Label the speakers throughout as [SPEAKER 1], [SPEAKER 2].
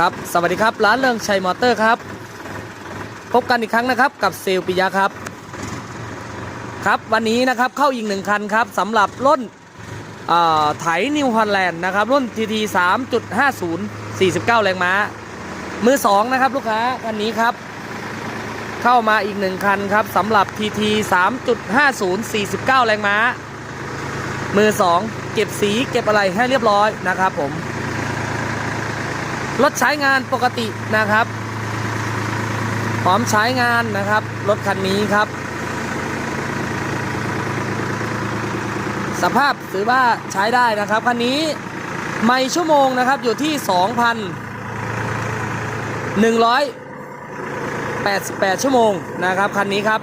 [SPEAKER 1] ครับสวัสดีครับร้านเริงชัยมอเตอร์ครับ พบกันอีกครั้งนะครับกับเซลปิยะครับ ครับวันนี้นะครับเข้าอีกหนึ่งคันครับสำหรับรุ่นไถนิวฮอลแลนด์นะครับรุ่น TT 3.50 49แรงม้า มือสองนะครับลูกค้าคันนี้ครับ เข้ามาอีกหนึ่งคันครับสำหรับ TT 3.50 49แรงม้า มือสองเก็บสีเก็บอะไรให้เรียบร้อยนะครับผม รถใช้งานปกตินะครับพร้อมใช้งานนะครับรถคันนี้ครับ สภาพถือว่าใช้ได้นะครับคันนี้ไม่ชั่วโมงนะครับอยู่ที่ 2,188 ชั่วโมงนะครับคันนี้ครับ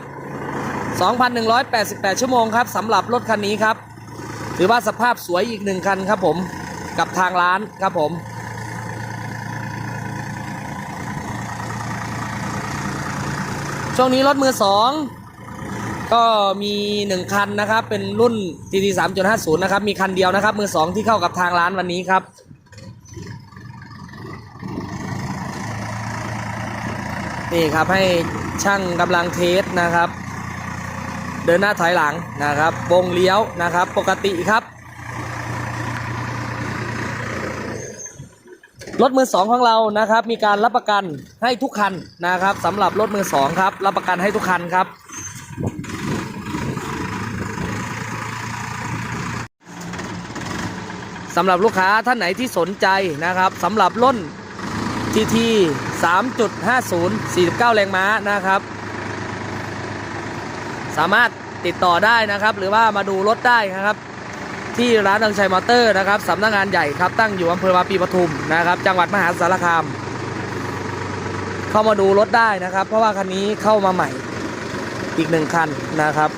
[SPEAKER 1] 2,188 ชั่วโมงครับสำหรับรถคันนี้ครับ ถือว่าสภาพสวยอีกหนึ่งคันครับผมกับทางร้านครับผม ช่วงนี้รถมือสองก็มีหนึ่งคันนะครับ เป็นรุ่น TT 3.50 นะครับ มีคันเดียวนะครับ มือสองที่เข้ากับทางร้านวันนี้ครับ นี่ครับให้ช่างกำลังเทสนะครับ เดินหน้าถอยหลังนะครับวงเลี้ยวนะครับ ปกติครับ รถมือสองของเรานะครับ มีการรับประกันให้ทุกคันนะครับสำหรับรถมือสองครับ รับประกันให้ทุกคันครับ สำหรับลูกค้าท่านไหนที่สนใจนะครับสำหรับรุ่น TT 3.50 49 แรงม้านะครับ สามารถติดต่อได้นะครับ หรือว่ามาดูรถได้นะครับ ที่ร้านดังชัยมอเตอร์นะครับสำนักงานใหญ่ครับตั้งอยู่อำเภอวาปีปทุมนะครับ จังหวัดมหาสารคาม เข้ามาดูรถได้นะครับ เพราะว่าคันนี้เข้ามาใหม่อีกหนึ่งคันนะครับ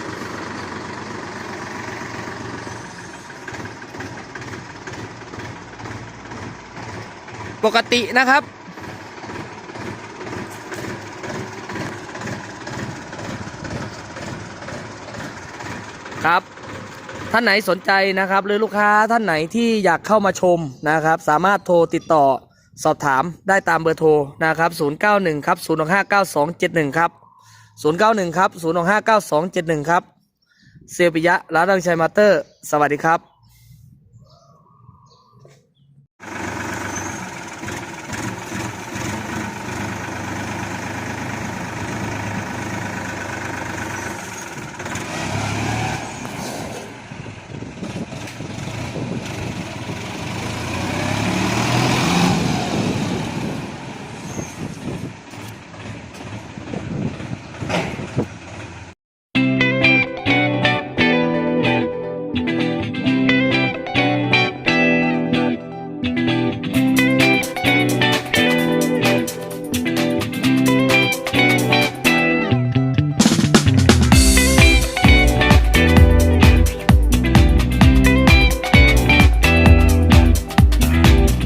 [SPEAKER 1] ปกตินะครับ ครับ ท่านไหนสนใจนะครับ หรือลูกค้าท่านไหนที่อยากเข้ามาชมนะครับ สามารถโทรติดต่อสอบถามได้ตามเบอร์โทรนะครับ091ครับ0659271ครับ091ครับ0659271ครับเซลปิยะร้านดังชัยมาเตอร์ สวัสดีครับ